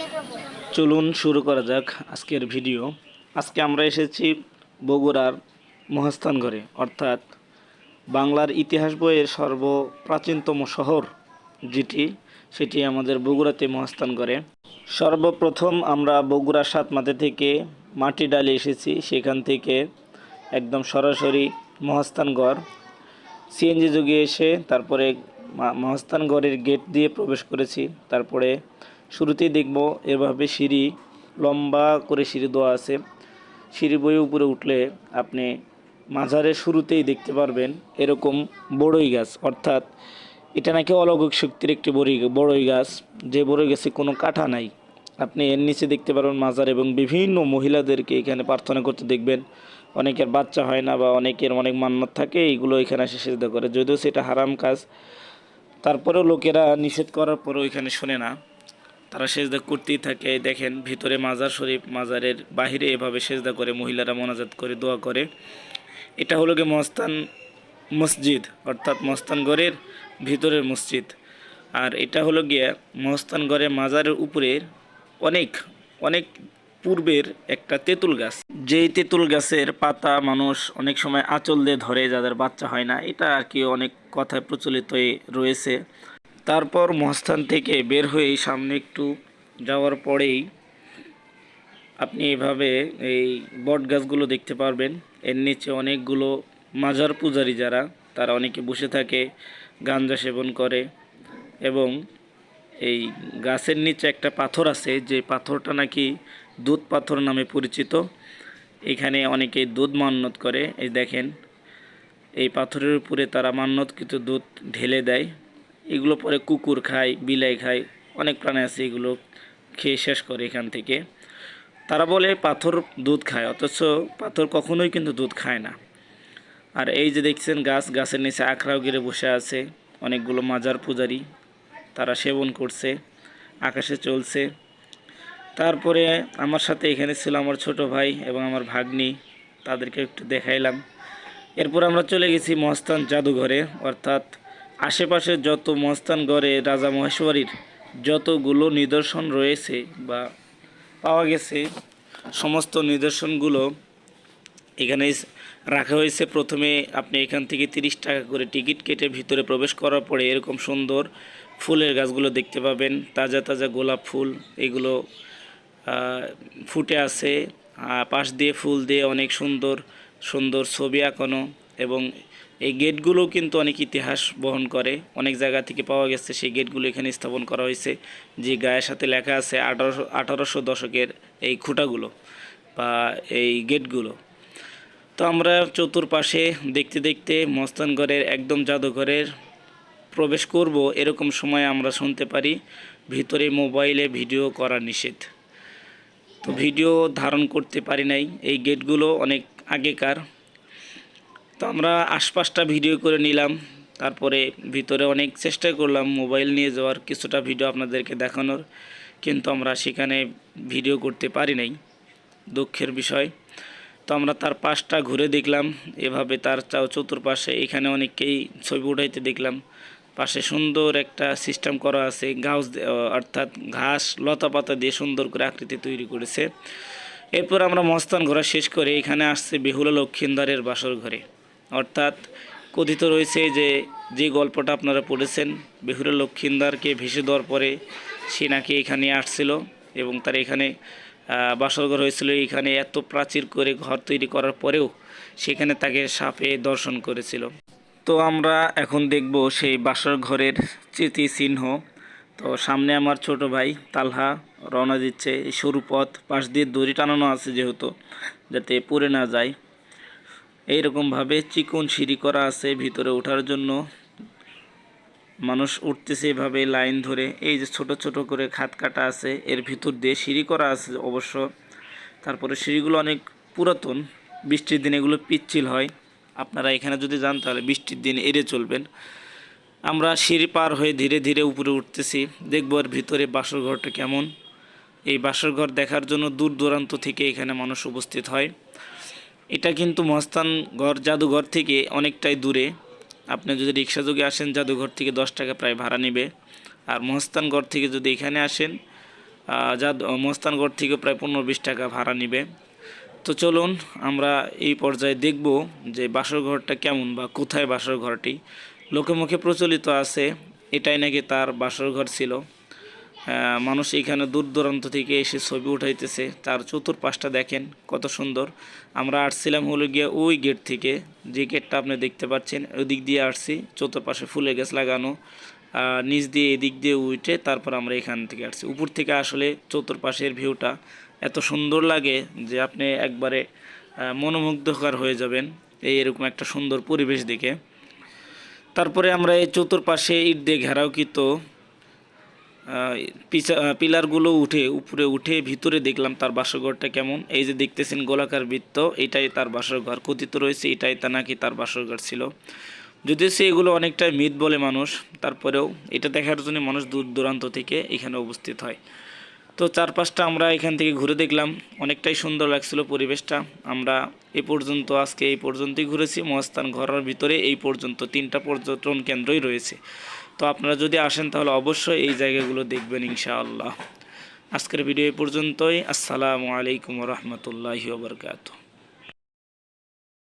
দেখাবো। চলুন শুরু করা যাক আজকের ভিডিও। আজকে আমরা এসেছি বগুড়ার মহাস্থান ঘরে, অর্থাৎ বাংলার ইতিহাস বইয়ের সর্বপ্রাচীনতম শহর যেটি, সেটি আমাদের বগুড়াতে মহাস্থান করে সর্বপ্রথম আমরা বগুড়া সাতমাথা থেকে মাটি ডালে এসেছি, সেখান থেকে একদম সরাসরি মহাস্থানগড় সিএনজি যুগে এসে তারপরে মহাস্থানগড়ের গেট দিয়ে প্রবেশ করেছি। তারপরে শুরুতেই দেখব এভাবে সিঁড়ি লম্বা করে সিঁড়ি দেওয়া আছে। সিঁড়ি বয়ে উপরে উঠলে আপনি মাঝারের শুরুতেই দেখতে পারবেন এরকম বড়ই গাছ। অর্থাৎ এটা নাকি অলৌকিক শক্তির একটি বড়ই বড়ই গাছ। যে বড়ই গাছে কোনো কাঠা নাই। আপনি এর নিচে দেখতে পারবেন মাজার এবং বিভিন্ন মহিলাদেরকে এখানে প্রার্থনা করতে দেখবেন। অনেকের বাচ্চা হয় না বা অনেকের অনেক মান্যত থাকে, এইগুলো এখানে এসে সেজদা করে। যদিও সেটা হারাম কাজ তারপরেও লোকেরা নিষেধ করার পরেও এখানে শোনে না। তারা সেজদা করতেই থাকে। দেখেন, ভিতরে মাজার শরীফ, মাজারের বাহিরে এভাবে সেজদা করে, মহিলারা মোনাজাত করে, দোয়া করে। এটা হলো গিয়ে মস্তান মসজিদ, অর্থাৎ মস্তানগড়ের ভিতরের মসজিদ। আর এটা হলো গিয়ে মহস্তানগড়ের মাজারের উপরে অনেক অনেক পূর্বের একটা তেঁতুল গাছ। যেই তেঁতুল গাছের পাতা মানুষ অনেক সময় আঁচল দিয়ে ধরে যাদের বাচ্চা হয় না, এটা আর কি অনেক কথায় প্রচলিত রয়েছে। তারপর মহাস্থান থেকে বের হয়ে সামনে একটু যাওয়ার পরেই আপনি এভাবে এই বট গাছগুলো দেখতে পারবেন। এর নিচে অনেকগুলো মাজার পূজারী যারা, তারা অনেকে বসে থাকে গাঞ্জা সেবন করে এবং এই গাছের নিচে একটা পাথর আছে, যে পাথরটা নাকি দুধ পাথর নামে পরিচিত। এখানে অনেকে দুধ মান্যত করে। এই দেখেন, এই পাথরের উপরে তারা মান্যতকৃত দুধ ঢেলে দেয়। এগুলো পরে কুকুর খায়, বিলাই খায়, অনেক প্রাণী আছে এগুলো খেয়ে শেষ করে এখান থেকে। তারা বলে পাথর দুধ খায়, অথচ পাথর কখনোই কিন্তু দুধ খায় না। আর এই যে দেখছেন গাছ, গাছের নিচে আখড়াও গিরে বসে আছে, অনেকগুলো মাজার পূজারি। তারা সেবন করছে, আকাশে চলছে। তারপরে আমার সাথে এখানে ছিল আমার ছোট ভাই এবং আমার ভাগ্নি, তাদেরকে একটু দেখাইলাম। এরপর আমরা চলে গেছি মহস্তান জাদুঘরে, অর্থাৎ আশেপাশে যত মহস্তান ঘরে রাজা মহেশ্বরীর যতগুলো নিদর্শন রয়েছে বা পাওয়া গেছে, সমস্ত নিদর্শনগুলো এখানে রাখা হয়েছে প্রথমে আপনি এখান থেকে তিরিশ টাকা করে টিকিট কেটে ভিতরে প্রবেশ করার পরে এরকম সুন্দর ফুলের গাছগুলো দেখতে পাবেন, তাজা তাজা গোলাপ ফুল, এগুলো ফুটে আছে। পাশ দিয়ে ফুল দিয়ে অনেক সুন্দর সুন্দর ছবি আঁকানো এবং এই গেটগুলো কিন্তু অনেক ইতিহাস বহন করে। অনেক জায়গা থেকে পাওয়া গেছে, সেই গেটগুলো এখানে স্থাপন করা হয়েছে, যে গায়ের সাথে লেখা আছে আঠারোশো আঠারোশো দশকের এই খুঁটাগুলো বা এই গেটগুলো। তো আমরা চতুর্পাশে দেখতে দেখতে মস্তানগড়ের একদম জাদুঘরের প্রবেশ করব এরকম সময় আমরা শুনতে পারি। ভিতরে মোবাইলে ভিডিও করা নিষেধ। তো ভিডিও ধারণ করতে পারি নাই। এই গেটগুলো অনেক আগেকার। তো আমরা আশপাশটা ভিডিও করে নিলাম। তারপরে ভিতরে অনেক চেষ্টা করলাম মোবাইল নিয়ে যাওয়ার, কিছুটা ভিডিও আপনাদেরকে দেখানোর। কিন্তু আমরা সেখানে ভিডিও করতে পারি নাই। দুঃখের বিষয়। তো আমরা তার পাশটা ঘুরে দেখলাম। এভাবে তার চাও চতুর্পাশে এখানে অনেককেই ছবি উঠাইতে দেখলাম। পাশে সুন্দর একটা সিস্টেম করা আছে ঘাস অর্থাৎ ঘাস, লতা পাতা দিয়ে সুন্দর করে আকৃতি তৈরি করেছে। এরপর আমরা মস্তান ঘোরা শেষ করে এখানে আসছে বেহুলা লক্ষিন্দারের বাসর ঘরে। অর্থাৎ কথিত রয়েছে যে যে গল্পটা আপনারা পড়েছেন, বেহুলা লক্ষিন্দারকে ভেসে দেওয়ার পরে সে নাকি এখানে আসছিল এবং তার এখানে বাসরঘর হয়েছিল, এখানে এত প্রাচীর করে ঘর তৈরি করার পরেও সেখানে তাকে সাপে দর্শন করেছিল। তো আমরা এখন দেখব সেই বাসর ঘরের স্মৃতিচিহ্ন। তো সামনে আমার ছোট ভাই তালহা রওনা দিচ্ছে। এই সরু পথ, পাশ দিয়ে দড়ি টানানো আছে যেহেতু, যাতে পড়ে না যায়। এইরকমভাবে চিকন সিঁড়ি করা আছে ভিতরে ওঠার জন্য। মানুষ উঠতেছে এভাবে লাইন ধরে, এই যে ছোট ছোট করে খাত কাটা আছে, এর ভিতর দিয়ে সিঁড়ি করা আছে অবশ্য। তারপরে সিঁড়িগুলো অনেক পুরাতন, বৃষ্টির দিনে এগুলো পিচ্ছিল হয়। আপনারা এখানে যদি যান তাহলে বৃষ্টির দিন এড়ে চলবেন। আমরা সিঁড়ি পার হয়ে ধীরে ধীরে উপরে উঠতেছি, দেখব এর ভিতরে বাসর ঘরটা কেমন। এই বাসর ঘর দেখার জন্য দূর দূরান্ত থেকে এখানে মানুষ উপস্থিত হয়। এটা কিন্তু মস্তান ঘর, জাদুঘর থেকে অনেকটাই দূরে। আপনি যদি রিক্সা যোগে আসেন, জাদুঘর থেকে দশ টাকা প্রায় ভাড়া নেবে। আর মহস্তানগড় থেকে যদি এখানে আসেন যা মহস্তানগড় থেকে প্রায় পনেরো বিশ টাকা ভাড়া নিবে। তো চলুন, আমরা এই পর্যায়ে দেখব যে বাসর ঘরটা কেমন বা কোথায় বাসর ঘরটি। লোকে মুখে প্রচলিত আছে, এটাই নাকি তার বাসর ঘর ছিল। মানুষ এখানে দূর দূরান্ত থেকে এসে ছবি উঠাইতেছে। তার চতুর্পাশটা দেখেন, কত সুন্দর। আমরা আসছিলাম হলো গিয়ে ওই গেট থেকে। যে গেটটা আপনি দেখতে পাচ্ছেন ওই দিক দিয়ে আসছি চতুর্পাশে ফুলের গাছ লাগানো নিচ দিয়ে এদিক দিয়ে উঠে তারপর আমরা এখান থেকে আসছি। উপর থেকে আসলে চতুর্পাশের ভিউটা এত সুন্দর লাগে যে আপনি একবারে মনোমুগ্ধকর হয়ে যাবেন এই এরকম একটা সুন্দর পরিবেশ দেখে। তারপরে আমরা এই চতুর্পাশে ইট দিয়ে পিছা আহ, পিলারগুলো উঠে, উপরে উঠে ভিতরে দেখলাম তার বাসরঘরটা কেমন। এই যে দেখতেছেন গোলাকার বৃত্ত, এটাই তার বাসরঘর। কথিত রয়েছে এটাই তা নাকি তার বাসরঘর ছিল। যদিও সে এগুলো অনেকটাই মিথ বলে মানুষ, তারপরেও এটা দেখার জন্য মানুষ দূর দূরান্ত থেকে এখানে উপস্থিত হয়। তো চারপাশটা আমরা এখান থেকে ঘুরে দেখলাম। অনেকটাই সুন্দর লাগছিল পরিবেশটা। আমরা এ পর্যন্ত, আজকে এই পর্যন্তই ঘুরেছি। মহাস্থান ঘরের ভিতরে এই পর্যন্ত তিনটা পর্যটন কেন্দ্রই রয়েছে। তো আপনারা যদি আসেন তাহলে অবশ্যই এই জায়গাগুলো দেখবেন ইনশাআল্লাহ। আজকের ভিডিও এ পর্যন্তই। আসসালামু আলাইকুম রহমতুল্লাহ ওবরকাতু